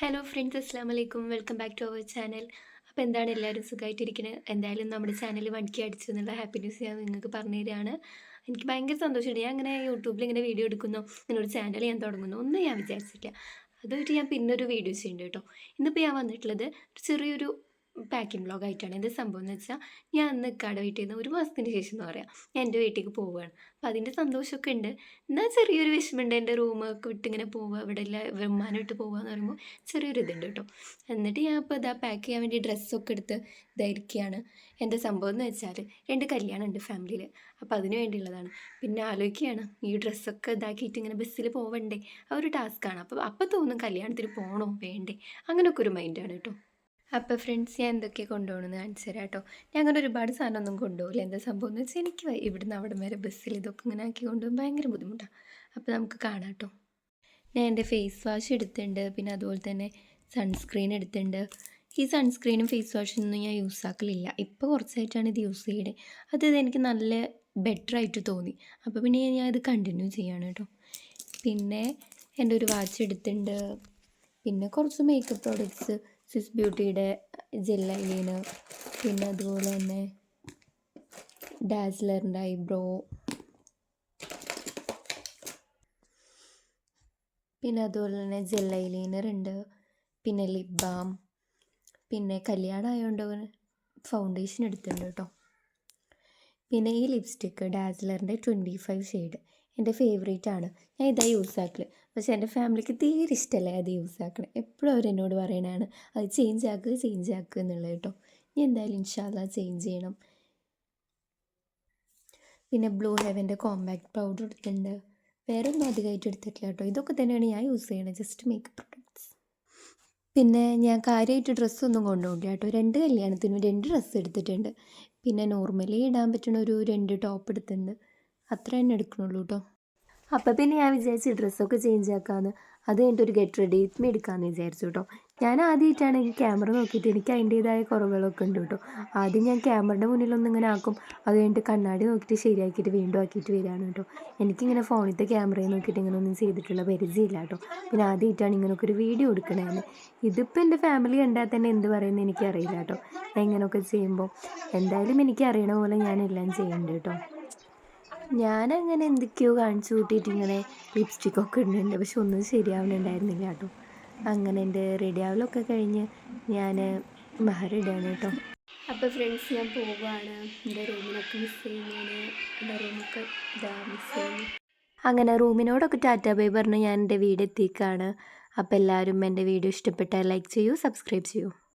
Hello friends അസ്സാം വലൈക്കും welcome back to our channel അപ്പോൾ എന്താണ് എല്ലാവരും സുഖമായിട്ടിരിക്കുന്നത് എന്തായാലും നമ്മുടെ ചാനൽ വണ്ടിക്ക് അടിച്ചു എന്നുള്ള ഹാപ്പി ന്യൂസ് ഞാൻ നിങ്ങൾക്ക് പറഞ്ഞു തരികയാണ്. എനിക്ക് ഭയങ്കര സന്തോഷമുണ്ട്. ഞാൻ അങ്ങനെ യൂട്യൂബിൽ ഇങ്ങനെ വീഡിയോ എടുക്കുന്നു. ഇങ്ങനെ ഒരു ചാനൽ ഞാൻ തുടങ്ങുന്നു. ഒന്നും ഞാൻ വിചാരിച്ചിട്ടില്ല. അതുമായിട്ട് ഞാൻ പിന്നൊരു വീഡിയോ ചെയ്യുന്നുണ്ട് കേട്ടോ. ഇന്നിപ്പോൾ ഞാൻ വന്നിട്ടുള്ളത് ചെറിയൊരു പാക്കിംഗ് വ്ളോഗ് ആയിട്ടാണ് എന്ത് സംഭവം എന്ന് വെച്ചാൽ ഞാൻ അന്ന് ഇക്കാടെ വീട്ടിൽ നിന്ന് ഒരു മാസത്തിന് ശേഷം എന്ന് പറയാം ഞാൻ എന്റെ വീട്ടിലേക്ക് പോവുകയാണ് അപ്പം അതിന്റെ സന്തോഷമൊക്കെ ഉണ്ട്. എന്നാൽ ചെറിയൊരു വിഷമമുണ്ട് എന്റെ റൂമൊക്കെ വിട്ട് ഇങ്ങനെ പോവുക ഇവിടെ എല്ലാം വിമാനം വിട്ട് പോവുക എന്ന് പറയുമ്പോൾ ചെറിയൊരു ഇതുണ്ട് കേട്ടോ. എന്നിട്ട് ഞാൻ ഇപ്പോൾ ഇതാ പാക്ക് ചെയ്യാൻ വേണ്ടി ഡ്രസ്സൊക്കെ എടുത്ത് ഇതായിരിക്കുകയാണ് എന്റെ സംഭവം എന്ന് വെച്ചാൽ രണ്ട് കല്യാണം ഉണ്ട് ഫാമിലിയിൽ അപ്പോൾ അതിന് വേണ്ടിയുള്ളതാണ്. പിന്നെ ആലോചിക്കുകയാണ് ഈ ഡ്രസ്സൊക്കെ ഇതാക്കിയിട്ട് ഇങ്ങനെ ബസ്സിൽ പോവണ്ടേ? ആ ഒരു ടാസ്ക്കാണ് അപ്പോൾ അപ്പം തോന്നും കല്യാണത്തിന് പോകണോ വേണ്ടേ? അങ്ങനെയൊക്കെ ഒരു മൈൻഡാണ് കേട്ടോ. അപ്പോൾ ഫ്രണ്ട്സ് ഞാൻ എന്തൊക്കെ കൊണ്ടുപോകണമെന്ന് കാണിച്ചു തരാം കേട്ടോ. ഞാൻ അങ്ങനെ ഒരുപാട് സാധനമൊന്നും കൊണ്ടുപോകില്ല. എന്താ സംഭവം എന്ന് വെച്ചാൽ എനിക്ക് ഇവിടുന്ന് അവിടെ വരെ ബസ്സിൽ ഇതൊക്കെ ഇങ്ങനെ ആക്കി കൊണ്ടുപോകാൻ ഭയങ്കര ബുദ്ധിമുട്ടാണ് അപ്പോൾ നമുക്ക് കാണാം കേട്ടോ. ഞാൻ എന്റെ ഫേസ് വാഷ് എടുത്തിട്ടുണ്ട്. പിന്നെ അതുപോലെ തന്നെ സൺസ്ക്രീൻ എടുത്തിട്ടുണ്ട്. ഈ സൺസ്ക്രീനും ഫേസ് വാഷും ഒന്നും ഞാൻ യൂസ് ആക്കലില്ല. ഇപ്പോൾ കുറച്ചായിട്ടാണ് ഇത് യൂസ് ചെയ്യണേ. അത് എനിക്ക് നല്ല ബെറ്റർ ആയിട്ട് തോന്നി. അപ്പോൾ പിന്നെ ഞാൻ ഇത് കണ്ടിന്യൂ ചെയ്യാണ് കേട്ടോ. പിന്നെ എന്റെ ഒരു വാച്ച് എടുത്തിട്ടുണ്ട്. പിന്നെ കുറച്ച് മേക്കപ്പ് പ്രോഡക്റ്റ്സ് സ്വിസ് ബ്യൂട്ടിയുടെ ജെൽ ഐലൈനർ. പിന്നെ അതുപോലെ തന്നെ ഡാസ്ലറിന്റെ ഐബ്രോ. പിന്നെ അതുപോലെ തന്നെ ജെൽ ഐലൈനർ ഉണ്ട്. പിന്നെ ലിപ് ബാം. പിന്നെ കല്യാണം ആയതുകൊണ്ട് ഫൗണ്ടേഷൻ എടുത്തിട്ടുണ്ട് കേട്ടോ പിന്നെ ഈ ലിപ്സ്റ്റിക്ക് ഡാസ്ലറിന്റെ ട്വന്റി ഫൈവ് ഷെയ്ഡ് എന്റെ ഫേവറേറ്റ് ആണ്. ഞാൻ ഇതാ യൂസ് ആക്കൽ പക്ഷേ എന്റെ ഫാമിലിക്ക് തീരെ ഇഷ്ടമല്ല അത് യൂസ് ആക്കണം. എപ്പോഴും അവരെന്നോട് പറയണതാണ് അത് ചേഞ്ച് ആക്കുക ചേഞ്ച് ആക്കുക എന്നുള്ളത് കേട്ടോ ഞാൻ എന്തായാലും ഇൻഷാല്ല ചേഞ്ച് ചെയ്യണം. പിന്നെ ബ്ലൂ ഹെവന്റെ കോമ്പാക്ട് പൗഡർ എടുത്തിട്ടുണ്ട്. വേറെ ഒന്നും അധികമായിട്ട് എടുത്തിട്ടില്ല കേട്ടോ ഇതൊക്കെ തന്നെയാണ് ഞാൻ യൂസ് ചെയ്യണത് ജസ്റ്റ് മേക്കപ്പ് പ്രൊഡക്ട്സ് പിന്നെ ഞാൻ കാര്യമായിട്ട് ഡ്രസ്സൊന്നും കൊണ്ടുപോകില്ല കേട്ടോ രണ്ട് കല്യാണത്തിനും രണ്ട് ഡ്രസ്സ് എടുത്തിട്ടുണ്ട്. പിന്നെ നോർമലി ഇടാൻ പറ്റുന്ന ഒരു രണ്ട് ടോപ്പ് എടുത്തിട്ടുണ്ട്. അത്ര തന്നെ എടുക്കണുള്ളൂ കേട്ടോ അപ്പോൾ പിന്നെ ഞാൻ വിചാരിച്ചു ഡ്രസ്സൊക്കെ ചേഞ്ച് ആക്കാമെന്ന് അത് കഴിഞ്ഞിട്ട് ഒരു ഗെറ്റ് റെഡി മീ എടുക്കാമെന്ന് വിചാരിച്ചു കേട്ടോ ഞാൻ ആദ്യമായിട്ടാണ് ഈ ക്യാമറ നോക്കിയിട്ട് എനിക്ക് അതിന്റേതായ കുറവുകളൊക്കെ ഉണ്ട് കേട്ടോ ആദ്യം ഞാൻ ക്യാമറയുടെ മുന്നിലൊന്നും ഇങ്ങനെ ആക്കും. അത് കഴിഞ്ഞിട്ട് കണ്ണാടി നോക്കിയിട്ട് ശരിയാക്കിയിട്ട് വീണ്ടും ആക്കിയിട്ട് വരികയാണ് കേട്ടോ എനിക്കിങ്ങനെ ഫോണിലത്തെ ക്യാമറയിൽ നോക്കിയിട്ട് ഇങ്ങനെ ഒന്നും ചെയ്തിട്ടുള്ള പരിചയമില്ല കേട്ടോ പിന്നെ ആദ്യമായിട്ടാണ് ഇങ്ങനെയൊക്കെ ഒരു വീഡിയോ എടുക്കണേ ഇതിപ്പോൾ എന്റെ ഫാമിലി കണ്ടാൽ തന്നെ എന്ത് പറയുന്നത് എനിക്കറിയില്ല കേട്ടോ ഞാൻ ഇങ്ങനെയൊക്കെ ചെയ്യുമ്പോൾ എന്തായാലും എനിക്ക് അറിയണ പോലെ ഞാൻ എല്ലാം കേട്ടോ ഞാനങ്ങനെ എന്തൊക്കെയോ കാണിച്ചു കൂട്ടിയിട്ട് ഇങ്ങനെ ലിപ്സ്റ്റിക്കൊക്കെ ഇടുന്നുണ്ട്. പക്ഷെ ഒന്നും ശരിയാവുന്നുണ്ടായിരുന്നില്ല കേട്ടോ. അങ്ങനെ എന്റെ റെഡി ആവലൊക്കെ കഴിഞ്ഞ് ഞാൻ മഹറിടാണ് കേട്ടോ. അപ്പോൾ ഫ്രണ്ട്സ് ഞാൻ പോവുകയാണ് എന്റെ റൂമിനൊക്കെ മിസ് ചെയ്യും ഞാൻ എന്റെ റൂമൊക്കെ ഇതാ മിസ് ചെയ്യുന്നു അങ്ങനെ റൂമിനോടൊക്കെ ടാറ്റാ ബൈ പറഞ്ഞ് ഞാൻ എന്റെ വീട് എത്തിക്കാണ് അപ്പോൾ എല്ലാവരും എന്റെ വീഡിയോ ഇഷ്ടപ്പെട്ടാൽ ലൈക്ക് ചെയ്യൂ സബ്സ്ക്രൈബ് ചെയ്യൂ.